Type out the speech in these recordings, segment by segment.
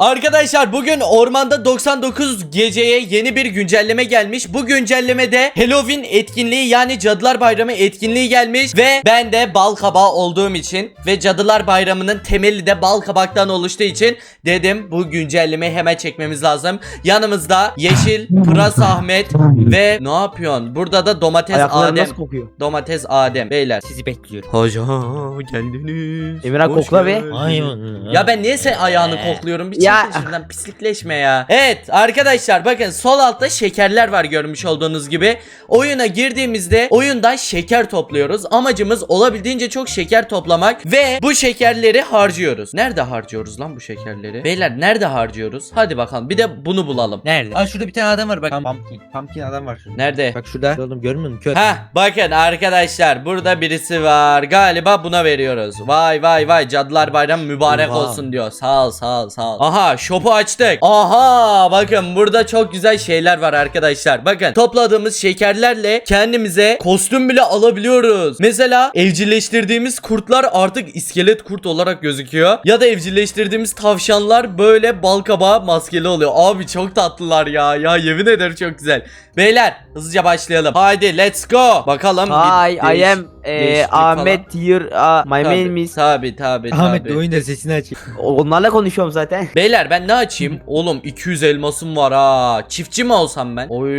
Arkadaşlar bugün ormanda 99 geceye yeni bir güncelleme gelmiş. Bu güncellemede Halloween etkinliği yani Cadılar Bayramı etkinliği gelmiş ve ben de bal kabağı olduğum için ve Cadılar Bayramı'nın temeli de bal kabaktan oluştuğu için dedim bu güncellemeyi hemen çekmemiz lazım. Yanımızda Yeşil, Pıras Ahmet ve ne yapıyorsun? Burada da Domates Ayakları Adem. nasıl kokuyor? Domates Adem. Beyler. Sizi bekliyorum. Hocam geldiniz. Emirhan Hoş kokla be. geldiniz. Ya ben niye sen ayağını kokluyorum? Bir Ya. şuradan pislikleşme ya. Evet arkadaşlar bakın sol altta şekerler var görmüş olduğunuz gibi. Oyuna girdiğimizde oyundan şeker topluyoruz. Amacımız olabildiğince çok şeker toplamak ve bu şekerleri harcıyoruz. Nerede harcıyoruz lan bu şekerleri? Beyler nerede harcıyoruz? Hadi bakalım bir de bunu bulalım. Nerede? Aa şurada bir tane adam var bak. Pumpkin. Pumpkin adam var şurada. Nerede? Bak şurada. Oğlum görmüyor musun? Kör. Ha bakın arkadaşlar burada birisi var. Galiba buna veriyoruz. Vay vay vay Cadılar Bayramı mübarek Oha. olsun diyor. Sağ ol sağ ol sağ ol. Aha shop'u açtık. Aha bakın burada çok güzel şeyler var arkadaşlar. Bakın topladığımız şekerlerle kendimize kostüm bile alabiliyoruz. Mesela evcilleştirdiğimiz kurtlar artık iskelet kurt olarak gözüküyor. Ya da evcilleştirdiğimiz tavşanlar böyle bal kabağı maskeli oluyor. Abi çok tatlılar ya. Ya yemin ederim çok güzel. Beyler hızlıca başlayalım. Haydi let's go. Bakalım. bir Hi, I değiş- am eh, değişiklik falan. Ahmet here. Uh, my Tabii, name is. Tabi tabi Ahmet tabi. de oyunda sesini aç. Onlarla konuşuyorum zaten. Beyler ben ne açayım? Oğlum 200 elmasım var ha. Çiftçi mi olsam ben? Oy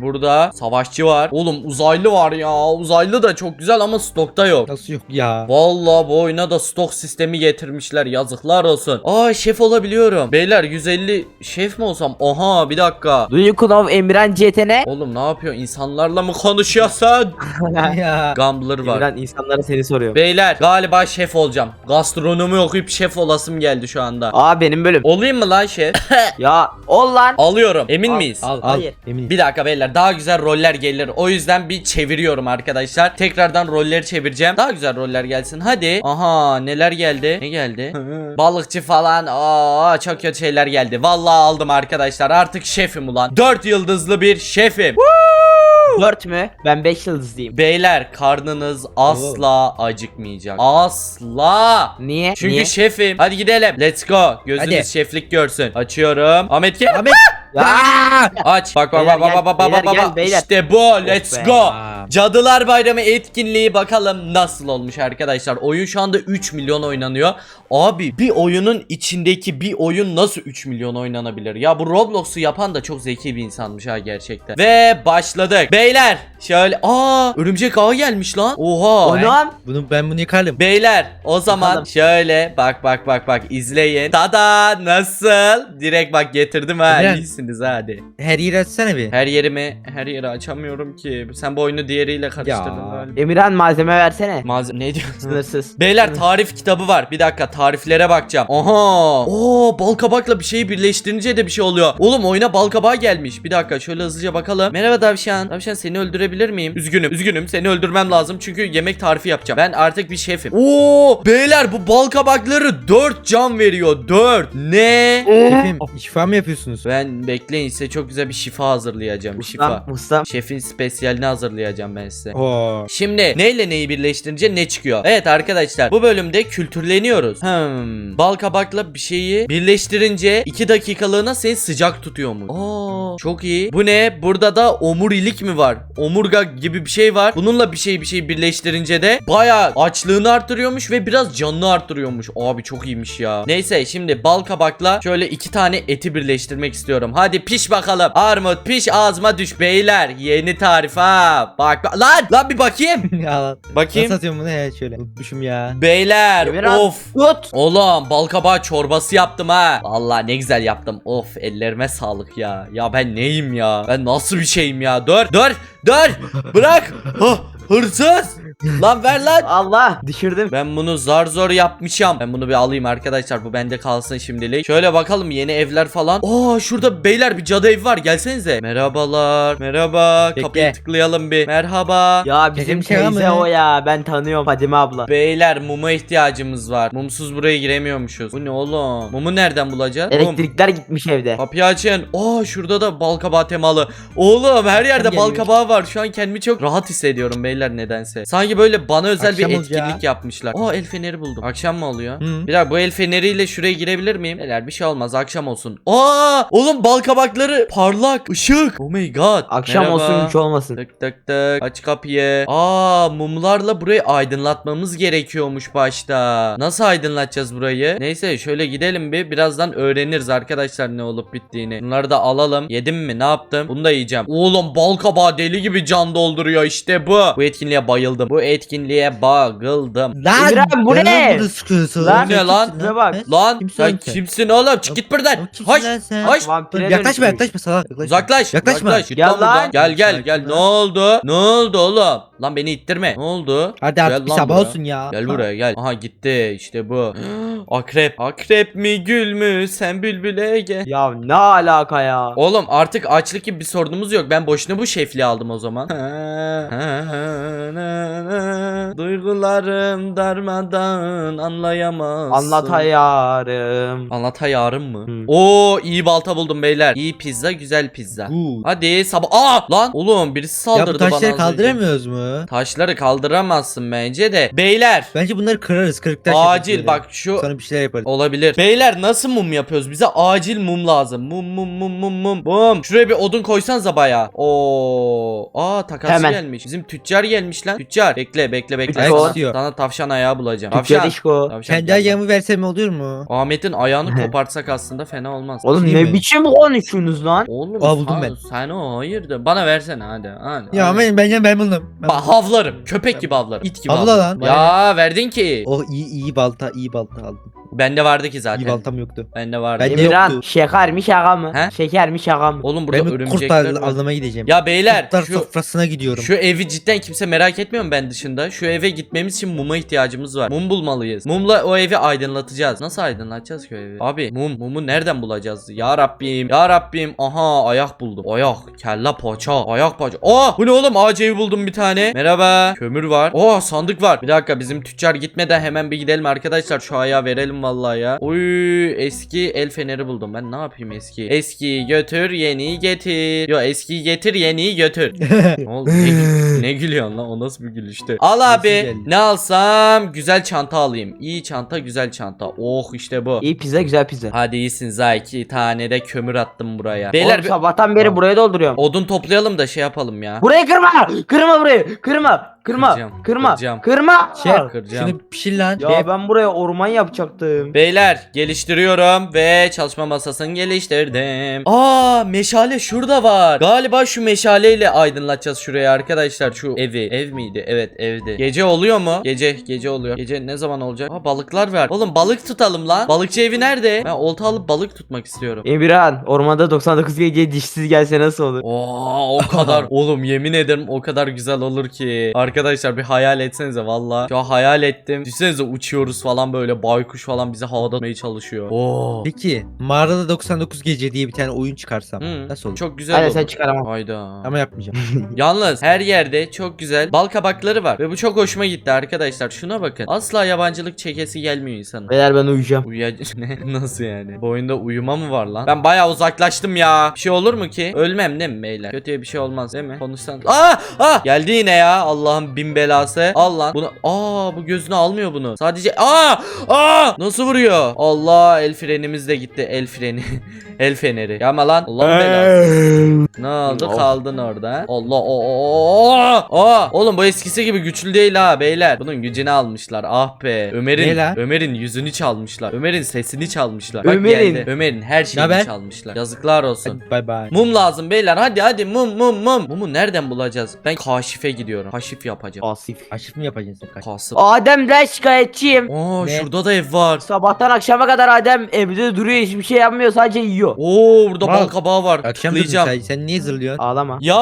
burada savaşçı var. Oğlum uzaylı var ya. Uzaylı da çok güzel ama stokta yok. Nasıl yok ya? Vallahi bu oyuna da stok sistemi getirmişler. Yazıklar olsun. Aa şef olabiliyorum. Beyler 150 şef mi olsam? Oha bir dakika. Do you know Emirhan CTN? Oğlum ne yapıyor? İnsanlarla mı konuşuyorsun? ya. Gambler var. Emirhan insanlara seni soruyor. Beyler galiba şef olacağım. Gastronomi okuyup şef olasım geldi şu anda. Aa benim bölüm. Olayım mı lan şef? Ya ol lan. Alıyorum. Emin Al, miyiz? Al al. Hayır. Eminim. Bir dakika beyler daha güzel roller gelir. O yüzden bir çeviriyorum arkadaşlar. Tekrardan rolleri çevireceğim. Daha güzel roller gelsin. Hadi. Aha neler geldi? Ne geldi? Balıkçı falan. Aa çok kötü şeyler geldi. Vallahi aldım arkadaşlar. Artık şefim ulan. 4 yıldızlı bir şefim. Dört mü? Ben 5 yıldızlıyım. Beyler karnınız asla acıkmayacak. Asla. Niye? Çünkü Niye? şefim. Hadi gidelim. Let's go. Gözünüz Hadi. şeflik görsün. Açıyorum. Ahmet gel. Ahmet. Aa! Aç. Bak bak Beyler bak gel, bak bak bak beyler bak. gel, bak. beyler. İşte bu. Let's be. go. Cadılar Bayramı etkinliği bakalım nasıl olmuş arkadaşlar. Oyun şu anda 3 milyon oynanıyor. Abi bir oyunun içindeki bir oyun nasıl 3 milyon oynanabilir? Ya bu Roblox'u yapan da çok zeki bir insanmış ha gerçekten. Ve başladık. Beyler şöyle aa örümcek ağı gelmiş lan. Oha. Lan. Bunu ben bunu yıkarım. Beyler o zaman Bakalım. şöyle bak bak bak bak izleyin. Tada nasıl? Direkt bak getirdim ha. Emre. İyisiniz hadi. Her yeri açsana bir. Her yerimi her yeri açamıyorum ki. Sen bu oyunu diğeriyle karıştırdın galiba. Emirhan malzeme versene. Malze ne diyorsun? Sınırsız. Beyler tarif kitabı var. Bir dakika tariflere bakacağım. Aha. Oo bal kabakla bir şeyi birleştirince de bir şey oluyor. Oğlum oyuna bal kabağı gelmiş. Bir dakika şöyle hızlıca bakalım. Merhaba Davşan. Davşan seni öldürebilir miyim? Üzgünüm. Üzgünüm. Seni öldürmem lazım. Çünkü yemek tarifi yapacağım. Ben artık bir şefim. Oo beyler bu bal kabakları 4 can veriyor. 4. Ne? Şefim şifa mı yapıyorsunuz? Ben bekleyin size çok güzel bir şifa hazırlayacağım. Bir şifa. Mustam. Şefin spesiyalini hazırlayacağım ben size. Oo. Şimdi neyle neyi birleştirince ne çıkıyor? Evet arkadaşlar bu bölümde kültürleniyoruz. Hmm. Bal kabakla bir şeyi birleştirince 2 dakikalığına seni sıcak tutuyormuş. Aa, çok iyi. Bu ne? Burada da omurilik mi var? Omurga gibi bir şey var. Bununla bir şey bir şey birleştirince de bayağı açlığını arttırıyormuş ve biraz canını arttırıyormuş. Abi çok iyiymiş ya. Neyse şimdi bal kabakla şöyle iki tane eti birleştirmek istiyorum. Hadi piş bakalım. Armut piş ağzıma düş beyler. Yeni tarif ha. Bak bak- lan lan bir bakayım. ya Bakayım. Nasıl atıyorum bunu he şöyle. Unutmuşum ya. Beyler Emirhan, of. Tut. Oğlum bal kabağı çorbası yaptım ha. Vallahi ne güzel yaptım. Of ellerime sağlık ya. Ya ben neyim ya? Ben nasıl bir şeyim ya? Dur dur dur. Bırak. Hah, hırsız. Lan ver lan. Allah düşürdüm. Ben bunu zar zor yapmışım. Ben bunu bir alayım arkadaşlar. Bu bende kalsın şimdilik. Şöyle bakalım yeni evler falan. Aa şurada beyler bir cadı evi var. Gelsenize. Merhabalar. Merhaba. Bekle. Kapıyı tıklayalım bir. Merhaba. Ya bizim Kedim Şaha teyze o ya. Ben tanıyorum Fadime abla. Beyler muma ihtiyacımız var. Mumsuz buraya giremiyormuşuz. Bu ne oğlum? Mumu nereden bulacağız? Mum. Elektrikler gitmiş evde. Kapıyı açın. Aa şurada da bal kabağı temalı. Oğlum her yerde bal geliyor? kabağı var. Şu an kendimi çok rahat hissediyorum beyler nedense. Sanki Sanki böyle bana özel Akşam bir olacak. etkinlik yapmışlar. Aa el feneri buldum. Akşam mı oluyor? Hı. Bir dakika bu el feneriyle şuraya girebilir miyim? Neler bir şey olmaz akşam olsun. Aa oğlum bal kabakları parlak ışık. Oh my god. Akşam Merhaba. olsun hiç olmasın. Tık tık tık. Aç kapıyı. Aa mumlarla burayı aydınlatmamız gerekiyormuş başta. Nasıl aydınlatacağız burayı? Neyse şöyle gidelim bir. Birazdan öğreniriz arkadaşlar ne olup bittiğini. Bunları da alalım. Yedim mi? Ne yaptım? Bunu da yiyeceğim. Oğlum bal kabağı deli gibi can dolduruyor işte bu. Bu etkinliğe bayıldım. Bu etkinliğe bayıldım. Lan İbrahim, bu ne? burada sıkıyorsun? Lan, ne lan? Şuna bak. Lan Kimsin sen kimsin oğlum? Çık git buradan. Hoş. Hoş. Yaklaşma yaklaşma salak. Uzaklaş. Yaklaşma. Uzaklaş. Gel lan buradan. Gel gel gel. Ne oldu? Ne oldu oğlum? Lan beni ittirme. Ne oldu? Hadi Gel artık bir sabah olsun ya. Gel buraya gel. Aha gitti işte bu. Akrep. Akrep mi gül mü sen bülbüle gel. Ya ne alaka ya? Oğlum artık açlık gibi bir sorunumuz yok. Ben boşuna bu şefliği aldım o zaman. Duygularım darmadan anlayamazsın. Anlatayarım. Anlatayarım mı? Hı. Oo iyi balta buldum beyler. İyi pizza güzel pizza. Good. Hadi sabah. Aa lan oğlum birisi Ya saldırdı bu bana. taşları kaldıramıyoruz mu? Taşları kaldıramazsın bence de. Beyler Bence bunları kırarız. Kırık taş acil bak şu. Sonra bir şeyler yaparız. olabilir. Beyler nasıl mum yapıyoruz? Bize acil mum lazım. Mum mum mum mum mum. Mum. Şuraya bir odun koysanıza bayağı. Oo. Aa takasçı Hemen. gelmiş. Bizim tüccar gelmiş lan. Tüccar. Bekle bekle bekle. Ayak Sana, istiyor. sana tavşan ayağı bulacağım. Tavşan. işko. Tavşan Kendi lan. ayağımı versem olur mu? Ahmet'in ayağını kopartsak aslında fena olmaz. Oğlum Değil ne mi? biçim konuşuyorsunuz lan? Oğlum Aa, buldum sen, ben. sen o hayırdır? Bana versene hadi. hadi Ya hadi. ben ben ben buldum. Ben Bak havlarım. Köpek gibi havlarım. İt gibi Havla havlarım. lan. Ya verdin ki. Oh iyi iyi balta iyi balta aldım. Bende vardı ki zaten. İyi baltam yoktu. Bende vardı. Ben de Emirhan yoktu. şeker mi şaka mı? He? Şeker mi şaka mı? Oğlum burada Ben kurt örümcekler al- var. avlamaya gideceğim. Ya beyler Kurtlar şu sofrasına gidiyorum. şu evi cidden kimse merak etmiyor mu ben dışında? Şu eve gitmemiz için muma ihtiyacımız var. Mum bulmalıyız. Mumla o evi aydınlatacağız. Nasıl aydınlatacağız ki o evi? Abi mum mumu nereden bulacağız? Ya Rabbim. Ya Rabbim. Aha ayak buldum. Ayak. Kelle paça. Ayak paça. Aa bu ne oğlum? Ağaç evi buldum bir tane. Merhaba. Kömür var. Aa sandık var. Bir dakika bizim tüccar gitmeden hemen bir gidelim arkadaşlar. Şu ayağı verelim vallahi ya. Uy eski el feneri buldum. Ben ne yapayım eski? Eskiyi götür yeniyi getir. Yo eskiyi getir yeniyi götür. Ne oldu? Ne, gül- ne gülüyorsun lan? O nasıl bir gülüştü? Al abi. geldi? Ne alsam? Güzel çanta alayım. İyi çanta, güzel çanta. Oh işte bu. İyi pizza güzel pizza. Hadi iyisin za iki tane de kömür attım buraya. Beyler Oğlum sabahtan beri buraya dolduruyorum. odun toplayalım da şey yapalım ya. Burayı kırma! Kırma burayı! Kırma! Kırma! Kıracağım, Kırma! kıracağım. Kırma! Şef Kıracağım. şunu pişir lan. Ya ben buraya orman yapacaktım. Beyler geliştiriyorum ve çalışma masasını geliştirdim. Aa meşale şurada var. Galiba şu meşaleyle aydınlatacağız şurayı arkadaşlar şu evi. Ev miydi? Evet evdi. Gece oluyor mu? Gece gece oluyor. Gece ne zaman olacak? Aa balıklar var. Oğlum balık tutalım lan. Balıkçı evi nerede? Ben olta alıp balık tutmak istiyorum. Emirhan ormanda 99 gece dişsiz gelse nasıl olur? Oo o kadar. Oğlum yemin ederim o kadar güzel olur ki. Arkadaşlar bir hayal etsenize valla. Şu an hayal ettim. Düşünsenize uçuyoruz falan böyle baykuş falan bizi havada tutmaya çalışıyor. Oo. Peki mağarada 99 gece diye bir tane oyun çıkarsam Hı, nasıl olur? Çok güzel Hadi olur. sen çıkaramam. Hayda. Ama yapmayacağım. Yalnız her yerde çok güzel bal kabakları var. Ve bu çok hoşuma gitti arkadaşlar. Şuna bakın. Asla yabancılık çekesi gelmiyor insanın. Beyler ben uyuyacağım. Uyuyacak ne? Nasıl yani? Bu oyunda uyuma mı var lan? Ben bayağı uzaklaştım ya. Bir şey olur mu ki? Ölmem değil mi beyler? Kötüye bir şey olmaz değil mi? Konuşsan. Aa! Aa! Geldi yine ya. Allah'ın bin belası. Al lan. Bunu Aa bu gözünü almıyor bunu. Sadece Aa! Aa! Nasıl vuruyor? Allah el frenimiz de gitti. El freni. el feneri. Yapma lan. Allah'ın belası. Ne oldu? Kaldın orada. Allah o Aa! Oğlum bu eskisi gibi güçlü değil ha beyler. Bunun gücünü almışlar. Ah be. Ömer'in? Ömer'in yüzünü çalmışlar. Ömer'in sesini çalmışlar. Bak Ömer'in. geldi. Ömer'in her şeyini Naber? çalmışlar. Yazıklar olsun. Bay bay. Mum lazım beyler. Hadi hadi mum mum mum. Mumu nereden bulacağız? Ben kaşife gidiyorum. Kaşif yapacağım. Asif. Aşık mı yapacaksın sen? Kasıp. Adem'den şikayetçiyim. Oo Ne? şurada da ev var. Sabahtan akşama kadar Adem evde duruyor hiçbir şey yapmıyor sadece yiyor. Oo burada Mal. bal kabağı var. Akşam dedim Tıklayacağım. sen, sen niye zırlıyorsun? Ağlama. Ya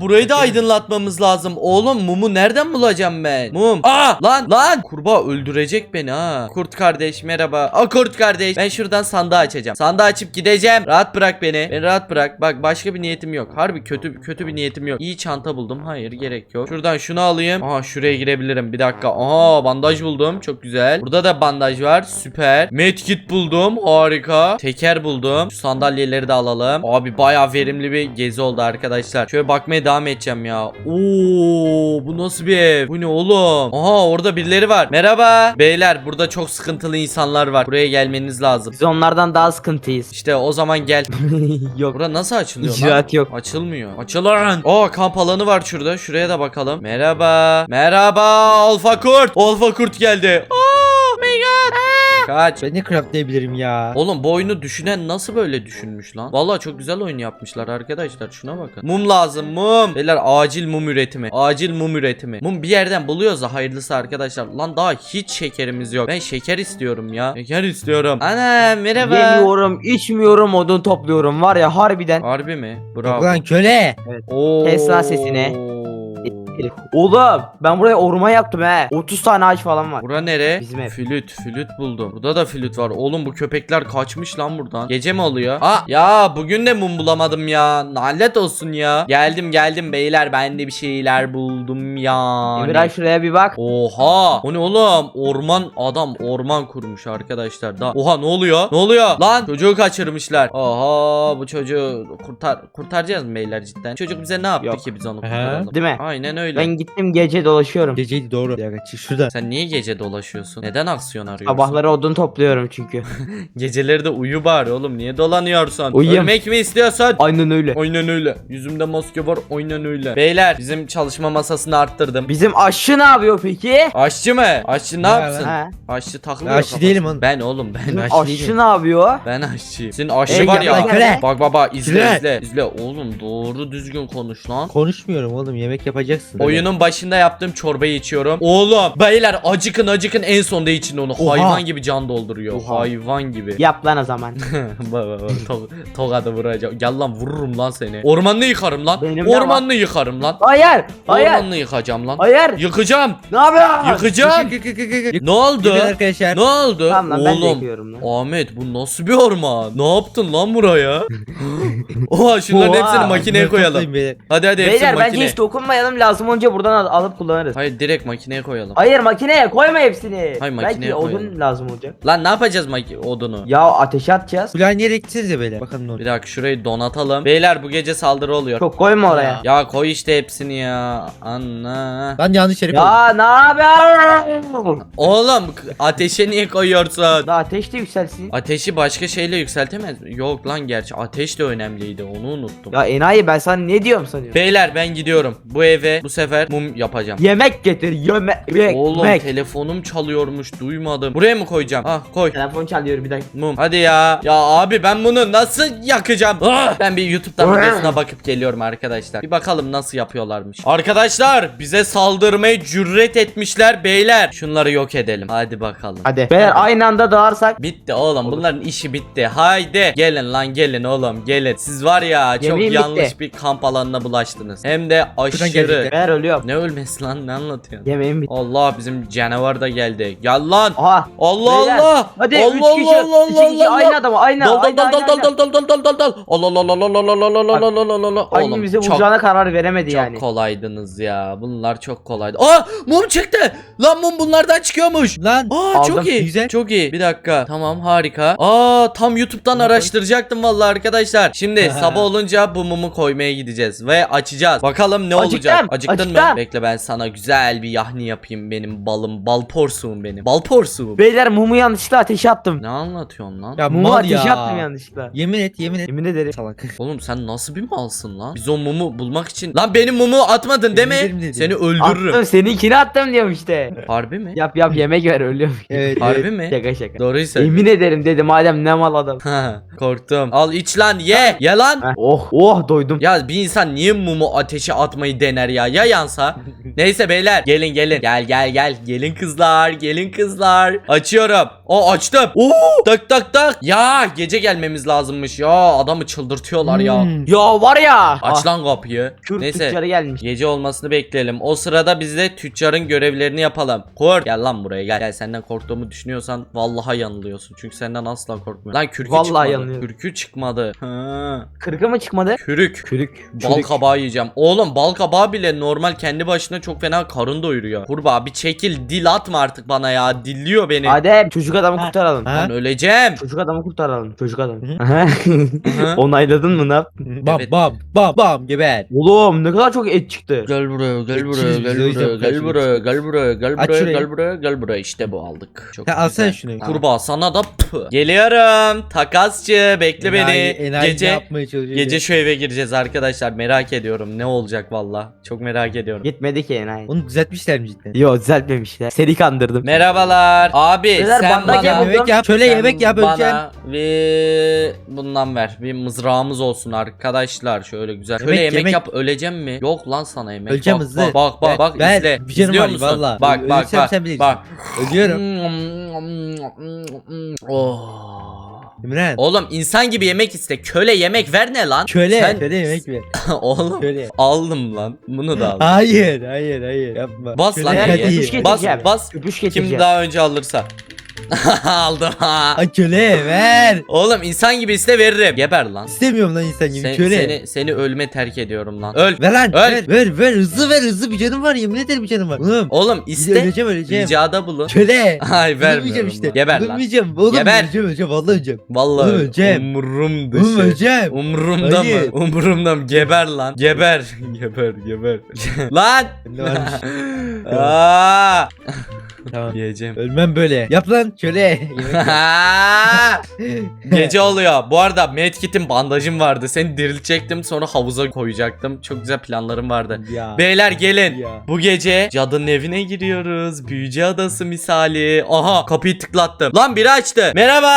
burayı da aydınlatmamız lazım. Oğlum mumu nereden bulacağım ben? Mum. Aa lan lan. Kurbağa öldürecek beni ha. Kurt kardeş merhaba. Aa kurt kardeş. Ben şuradan sandığı açacağım. Sandığı açıp gideceğim. Rahat bırak beni. Beni rahat bırak. Bak başka bir niyetim yok. Harbi kötü kötü bir niyetim yok. İyi çanta buldum. Hayır gerek yok. Şuradan şunu alayım. Aha şuraya girebilirim. Bir dakika. Aha bandaj buldum. Çok güzel. Burada da bandaj var. Süper. Medkit buldum. Harika. Teker buldum. Şu sandalyeleri de alalım. Abi bayağı verimli bir gezi oldu arkadaşlar. Şöyle bakmaya devam edeceğim ya. Oo bu nasıl bir ev? Bu ne oğlum? Aha orada birileri var. Merhaba. Beyler burada çok sıkıntılı insanlar var. Buraya gelmeniz lazım. Biz onlardan daha sıkıntıyız. İşte o zaman gel. Yok. Bura nasıl açılıyor lan? İcraat yok. Açılmıyor. Açılan. Aa kamp alanı var şurada. Şuraya da bakalım. Merhaba. Merhaba Alfa Kurt. Alfa Kurt geldi. Oh my god. Kaç. Ben ne craftlayabilirim ya? Oğlum bu oyunu düşünen nasıl böyle düşünmüş lan? Vallahi çok güzel oyun yapmışlar arkadaşlar. Şuna bakın. Mum lazım mum. Beyler acil mum üretimi. Acil mum üretimi. Mum bir yerden buluyoruz da hayırlısı arkadaşlar. Lan daha hiç şekerimiz yok. Ben şeker istiyorum ya. Şeker istiyorum. Ana merhaba. Yemiyorum, içmiyorum, odun topluyorum. Var ya harbiden. Harbi mi? Bravo. Lan köle. Oo. Kes lan sesini. Oğlum ben buraya orman yaptım he. 30 tane ağaç falan var. Bura nere? Bizim ev. Flüt, flüt buldum. Burada da flüt var. Oğlum bu köpekler kaçmış lan buradan. Gece mi oluyor? Aa ya bugün de mum bulamadım ya. Nalet olsun ya. Geldim geldim beyler ben de bir şeyler buldum ya. Emirhan şuraya bir bak. Oha! O ne oğlum? Orman adam orman kurmuş arkadaşlar. Da Oha ne oluyor? Ne oluyor? Lan çocuğu kaçırmışlar. Oha bu çocuğu kurtar kurtaracağız mı beyler cidden? Çocuk bize ne yaptı Yok. ki biz onu kurtaralım? Değil mi? Aynen öyle. Ben gittim gece dolaşıyorum. Geceydi doğru. Ya çık şuradan. Sen niye gece dolaşıyorsun? Neden aksiyon arıyorsun? Sabahları odun topluyorum çünkü. Geceleri de uyu bari oğlum. Niye dolanıyorsun? Uyuyayım. Ölmek mi istiyorsun? Aynen öyle. Aynen öyle. Yüzümde maske var. Aynen öyle. Beyler bizim çalışma masasını arttırdım. Bizim aşçı ne yapıyor peki? Aşçı mı? Aşçı ne Ya yapsın? He. Aşçı takılıyor Ben aşçı kafasına. değilim oğlum. Ben oğlum ben aşçı. aşçı aşçı değilim. ne yapıyor? Ben aşçıyım. Senin aşçı Ey, var ya. köle. Bak baba izle Köle. izle. İzle oğlum doğru düzgün konuş lan. Konuşmuyorum oğlum yemek yapacaksın. Oyunun başında yaptığım çorbayı içiyorum. Oğlum beyler acıkın acıkın en sonda için onu. Oha. Hayvan gibi can dolduruyor. Oha. Hayvan gibi. Yap lan o zaman. bak bak bak to- tokadı vuracağım. Gel lan vururum lan seni. Ormanını yıkarım lan. Benim de Ormanını yıkarım lan. Hayır. Hayır. Ormanını yıkacağım lan. Hayır. Yıkacağım. Ne yapıyorsun? Yıkacağım. ne oldu? Arkadaşlar. Ne oldu? Tamam lan ben de Oğlum. yıkıyorum lan. Ahmet bu nasıl bir orman? Ne yaptın lan buraya? Oha şunların Oha. hepsini makineye koyalım. Hadi hadi hepsini Beyler bence makineye. hiç dokunmayalım lazım olunca buradan al- alıp kullanırız. Hayır direkt makineye koyalım. Hayır makineye koyma hepsini. Hayır, makineye Belki odun koyalım. lazım olacak. Lan ne yapacağız maki- odunu? Ya ateşe atacağız. Ulan nereye gitsenize beyler. Bakalım ne Bir olacak. dakika şurayı donatalım. Beyler bu gece saldırı oluyor. Çok koyma oraya. Ya koy işte hepsini ya. Anna. Lan yanlış yere koydum. Ya ne yapıyorsun? Oğlum ateşe niye koyuyorsun? Daha ateş de yükselsin. Ateşi başka şeyle yükseltemez mi? Yok lan gerçi ateş de önemliydi onu unuttum. Ya enayi ben sana ne diyorum sanıyorum. Beyler ben gidiyorum. Bu eve bu sefer mum yapacağım. Yemek getir yemek. Oğlum telefonum çalıyormuş duymadım. Buraya mı koyacağım? Ah koy. Telefon çalıyor bir dakika. Mum. Hadi ya. Ya abi ben bunu nasıl yakacağım? Ah! Ben bir YouTube'dan videosuna bakıp geliyorum arkadaşlar. Bir bakalım nasıl yapıyorlarmış. Arkadaşlar bize saldırmayı cüret etmişler beyler. Şunları yok edelim. Hadi bakalım. Hadi. Beyler aynı anda dağarsak. Bitti oğlum Olur. bunların işi bitti. Haydi gelin lan gelin oğlum gelin. Siz var ya çok Yemeğim yanlış bitti. bir kamp alanına bulaştınız. Hem de aşırı. Beyler ölüyorum. Ne ölmesi lan ne anlatıyorsun? Yemeğim bitti. Allah bizim canavar da geldi. Gel lan. Aha. Allah Beyler, Allah. Hadi Allah 3 kişi. Allah 3 Allah kişi Allah. aynı adamı aynı. Dal dal aynı, dal aynı, dal aynı. dal dal dal dal dal dal. Allah Allah Allah Allah Allah Allah Allah Allah Allah Allah Hangimize çok vuracağına karar veremedi çok yani. kolaydınız ya. Bunlar çok kolaydı. Aa mum çıktı. Lan mum bunlardan çıkıyormuş. Lan. Aa çok Aldım. iyi. Güzel. Çok iyi. Bir dakika. Tamam harika. Aa tam YouTube'dan araştıracaktım vallahi arkadaşlar. Şimdi sabah olunca bu mumu koymaya gideceğiz ve açacağız. Bakalım ne Acıktım, Acıktın mı? acıktım. Bekle ben sana güzel bir yahni yapayım benim balım. Bal porsuğum benim. Bal porsuğum. Beyler mumu yanlışlıkla ateşe attım. Ne anlatıyorsun lan? Ya Mumu mal ateşe ya. attım yanlışlıkla. Yemin et yemin et. Yemin ederim. Salak. Oğlum sen nasıl bir malsın lan? Biz o mumu bulmak için... Lan benim mumu atmadın mi? dedim. Seni öldürürüm. Attım seninkini attım diyorum işte. Harbi mi? yap yap yemek ver ölüyorum. Evet. Harbi mi? Şaka şaka. Doğruyu söyle. Yemin ederim dedim madem ne mal adam. Ha, Korktum. Al iç lan ye. Ye lan. Heh, oh oh doydum. Ya bir insan niye mumu ateşe atmayı dener ya? Ya yansa? Neyse beyler gelin gelin. Gel gel gel. Gelin kızlar. Gelin kızlar. Açıyorum. Aa açtım. Oo tak tak tak. Ya gece gelmemiz lazımmış ya. Adamı çıldırtıyorlar ya. Hmm. Ya var ya. Aç lan kapıyı. Kürt Neyse. tüccarı gelmiş. Gece olmasını bekleyelim. O sırada biz de tüccarın görevlerini yapalım. Kurt. Gel lan buraya gel. Gel senden korktuğumu düşünüyorsan vallahi yanılıyorsun. Çünkü senden asla korkmuyorum. Lan kürkü Vallahi çıkmadı. yanılıyorum. Kürkü çıkmadı. Ha. Kırkı mı çıkmadı? Kürük. Kürük. Bal kabağı yiyeceğim. Oğlum bal kabağı bile normal kendi başına çok fena karın doyuruyor. Kurbağa bir çekil dil atma artık bana ya. Dilliyor beni. Adem çocuk adamı kurtaralım. Ha? Ben öleceğim. Çocuk adamı kurtaralım. Çocuk adamı. Hı. Hı. Onayladın mı ne yaptın? Bam Evet. bam bam bam geber. Oğlum ne kadar çok et çıktı. Gel buraya, gel buraya, gel o buraya, gel buraya, gel buraya, gel Aç buraya, şurayı. gel buraya, gel buraya. İşte bu aldık. Çok Ya alsana güzel. şunu. Kurbağa sana da pı. Geliyorum. Takasçı bekle Enayi- beni. enayi Gece yapmaya çalışıyor. gece şu eve gireceğiz arkadaşlar. Merak ediyorum ne olacak valla. Çok merak ediyorum. Gitmedi ki enayi. Onu düzeltmişler mi cidden? Yo düzeltmemişler. Seni kandırdım. Merhabalar. Abi Beyler, sen bandak bana yapalım. Yemek yap. Şöyle sen yemek yap öleceğim. Bana bir bundan ver. Bir mızrağımız olsun arkadaşlar. Şöyle güzel. Şöyle Yemek, yemek, yemek. yap öleceğim mi? Yok lan sana yemek. Öleceğim bak, hızlı. Bak bak bak, bak ver. izle. Bir canım İzliyor var, musun? valla. Bak bak Ölürsem bak. sen bilirsin. Bak. Ölüyorum. İmren. Oğlum insan gibi yemek iste. Köle yemek ver ne lan? Köle. Sen- Köle yemek ver. Oğlum Köle. aldım lan. Bunu da aldım. Hayır hayır hayır yapma. Bas Köle lan geriye. Bas bas. Köpüş Kim daha önce alırsa. aldım ha. Ay köle ver. Oğlum insan gibi iste veririm. Geber lan. İstemiyorum lan insan gibi Sen- köle. seni seni ölme terk ediyorum lan. Öl. Ver lan Öl. ver ver ver hızlı ver hızlı bir canım var yemin ederim bir canım var. Oğlum Oğlum iste. öleceğim öleceğim. Ricada bulun. Köle. Ay vermiyorum işte. lan. Geber lan. Ölmeyeceğim. Oğlum Geber. öleceğim öleceğim vallahi öleceğim. Vallahi Oğlum öleceğim. umurum dışı. Oğlum öleceğim. Umurumda Hayır. mı? Umurumda mı? Geber lan. Geber. geber geber. lan. Ne varmış? Aa! Tamam. Yiyeceğim. Ölmem böyle. Yap lan köle. Gece oluyor. Bu arada medkit'in bandajım vardı. Seni diriltecektim sonra havuza koyacaktım. Çok güzel planlarım vardı. ya. Beyler gelin. Ya. Bu gece cadının evine giriyoruz. Büyücü adası misali. Aha kapıyı tıklattım. Lan biri açtı. Merhaba.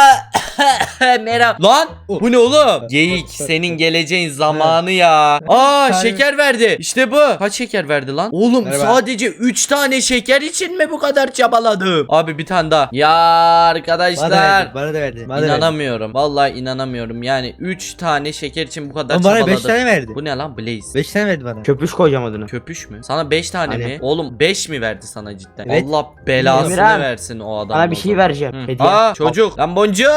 Merhaba. Lan bu ne oğlum? Geyik senin geleceğin zamanı ya. Aa şeker verdi. İşte bu. Kaç şeker verdi lan? Oğlum Merhaba. sadece 3 tane şeker için mi bu kadar çabaladım? Abi bir tane daha. Ya Bana da arkadaşlar. verdi. Bana da verdi. Bana da verdi. İnanamıyorum. Vallahi inanamıyorum. Yani 3 tane şeker için bu kadar Ama bana çabaladım. 5 tane verdi. Bu ne lan Blaze? 5 tane verdi bana. Köpüş koyacağım adını. Köpüş mü? Sana 5 tane Hani? mi? Oğlum 5 mi verdi sana cidden? Evet. Allah belasını Emirhan, versin o adam. Sana bir şey vereceğim. Hı. Hediye. Aa çocuk. Lan boncuk.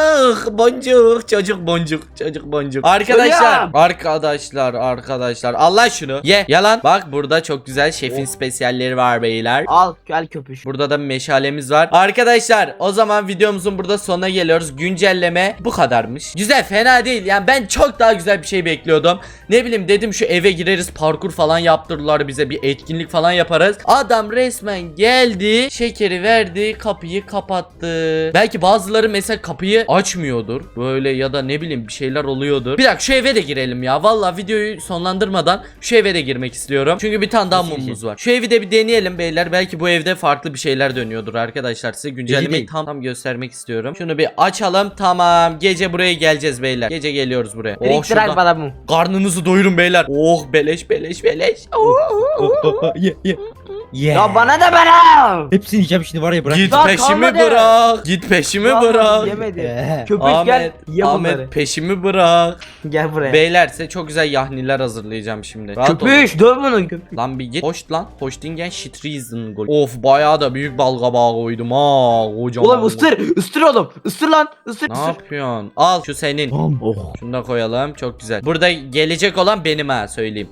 Boncuk. Çocuk boncuk. Çocuk boncuk. Arkadaşlar. Çocuğum. Arkadaşlar. Arkadaşlar. Allah şunu. Ye. Yalan. Bak burada çok güzel şefin spesiyalleri var beyler. Al gel köpüş. Burada da meşalemiz var. Arkadaşlar o zaman videomuzun burada sonuna geliyoruz. Güncelleme bu kadarmış. Güzel fena değil. Yani ben çok daha güzel bir şey bekliyordum. Ne bileyim dedim şu eve gireriz parkur falan yaptırırlar bize bir etkinlik falan yaparız. Adam resmen geldi şekeri verdi kapıyı kapattı. Belki bazıları mesela kapıyı açmıyordur. Böyle ya da ne bileyim bir şeyler oluyordur. Bir dakika şu eve de girelim ya. Valla videoyu sonlandırmadan şu eve de girmek istiyorum. Çünkü bir tane daha mumumuz var. Şu evi de bir deneyelim beyler. Belki bu evde farklı bir şeyler dönüyordur arkadaşlar. Size güncellemeyi tam, tam göstermek istiyorum. Şunu bir açalım. Tamam. Gece buraya geleceğiz beyler. Gece geliyoruz buraya. Oh şuradan. bana bu. Karnınızı doyurun beyler. Oh beleş beleş beleş. Oh. Ye ye. Ye. Ya bana da bana. Hepsini yiyeceğim şimdi var ya bırak. Git Daha peşimi kalmadı. bırak. Git peşimi bırak. Yemedi. Ee, Köpüş gel. Ahmet, Ye bunları. Ahmet peşimi bırak. Gel buraya. Beyler size çok güzel yahniler hazırlayacağım şimdi. Rahat olun. Köpüş döv bunu köpüş. Lan bir git. Hoş lan. Hoş dingen shit reason gol. Of bayağı da büyük balgabağı koydum ha. Kocaman. Oğlum ıstır. ıstır oğlum. Istır lan. Istır. Ne yapıyorsun? Al şu senin. Oh. Şunu da koyalım. Çok güzel. Burada gelecek olan benim ha söyleyeyim.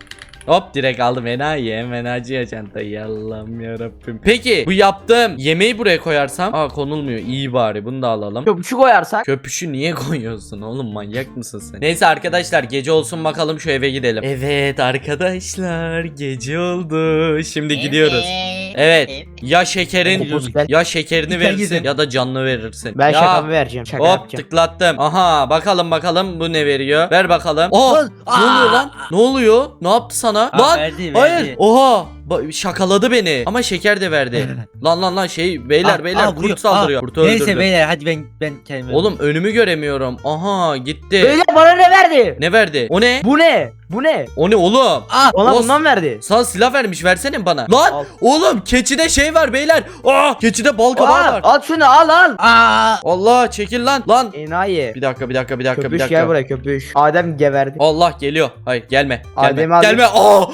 Hop direkt aldım enayi enayi ya çantayı Allah'ım yarabbim. Peki bu yaptığım yemeği buraya koyarsam Aa konulmuyor iyi bari bunu da alalım. Köpüşü koyarsak. Köpüşü niye koyuyorsun oğlum manyak mısın sen? Neyse arkadaşlar gece olsun bakalım şu eve gidelim. Evet arkadaşlar gece oldu. Şimdi gidiyoruz. Evet. Ya şekerin gel. ya şekerini verirsin ya da canlı verirsin. Ben ya. şakamı vereceğim. Şaka Hop yapacağım. tıklattım. Aha bakalım bakalım bu ne veriyor. Ver bakalım. Oh ne oluyor lan? Ne oluyor? Ne yaptı sana? Aa, lan verdi, hayır. verdi. Oha Ba- şakaladı beni ama şeker de verdi. lan lan lan şey beyler Aa, beyler aa, vuruyor. kurt saldırıyor. Aa, Kurtu öldürdü. Neyse beyler hadi ben ben kendime. Oğlum önümü göremiyorum. Aha gitti. Beyler bana ne verdi? Ne verdi? O ne? Bu ne? Bu ne? O ne oğlum? Aa, Bana Os- bundan verdi. Sana silah vermiş versene bana. Lan Al. oğlum keçide şey var beyler. Aa keçide bal kabağı var. al şunu al al. Aa, Allah çekil lan. Lan. Enayi. Bir dakika bir dakika bir dakika bir Köpüş dakika. gel buraya köpüş. Adem geberdi. Allah geliyor. Hayır gelme. Gelme. Adem abi. Gelme. Aa!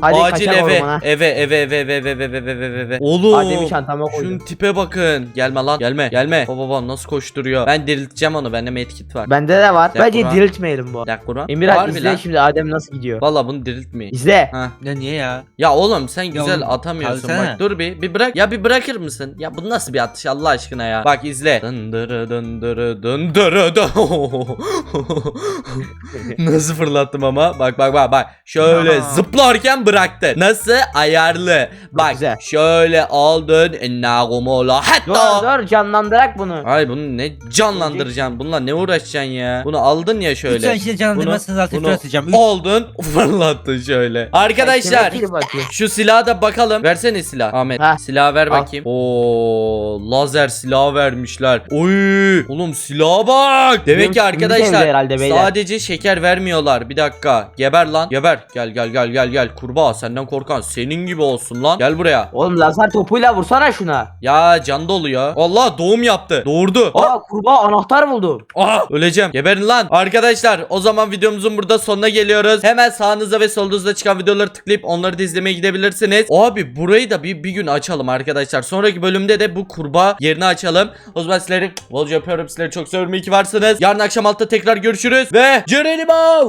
Hadi Acil eve. ormana. eve. Eve eve eve eve eve eve eve eve. Oğlum. Adem'i çantama Şunun koydum. tipe bakın. Gelme lan. Gelme. Gelme. Baba baba nasıl koşturuyor. Ben dirilteceğim onu. Bende medkit var. Bende de var. Yakura. Bence diriltmeyelim bu. Yakura. Emirhan Var mı izle lan? şimdi Adem nasıl gidiyor. Valla bunu diriltmeyin. İzle. Ha. ya niye ya? Ya oğlum sen güzel oğlum, atamıyorsun kalsana. bak dur bir bir bırak ya bir bırakır mısın ya bu nasıl bir atış Allah aşkına ya bak izle dındırı dındırı dındırı dın- nasıl fırlattım ama bak bak bak bak şöyle Aha. Zıplarken bıraktı nasıl ayarlı bak güzel. şöyle aldın ennagumola Dur hatta dur canlandırak bunu. Ay bunu ne canlandıracaksın bununla ne uğraşacaksın ya bunu aldın ya şöyle Lütfen şimdi canlandırmazsanız bunu fır atacağım. Üç- aldın fırlattın şöyle arkadaşlar şu silaha da bakalım. Versene silah. Ahmet. Heh. Silah ver Al. bakayım. Oo, lazer silah vermişler. Oy! Oğlum silaha bak. Demek ki arkadaşlar sadece şeker vermiyorlar. Bir dakika. Geber lan. Geber. Gel gel gel gel gel. Kurbağa senden korkan senin gibi olsun lan. Gel buraya. Oğlum lazer topuyla vursana şuna. Ya can doluyor. Allah doğum yaptı. Doğurdu. Aa kurbağa anahtar buldum. Aha öleceğim. Geberin lan. Arkadaşlar o zaman videomuzun burada sonuna geliyoruz. Hemen sağınızda ve solunuzda çıkan videoları tıklayıp onları da izlemeye gidebilirsiniz. Abi burayı da bir, bir gün açalım arkadaşlar. Sonraki bölümde de bu kurbağa yerini açalım. O zaman sizleri bolca öpüyorum. Sizleri çok seviyorum. İyi ki varsınız. Yarın akşam altta tekrar görüşürüz. Ve Cerenimo.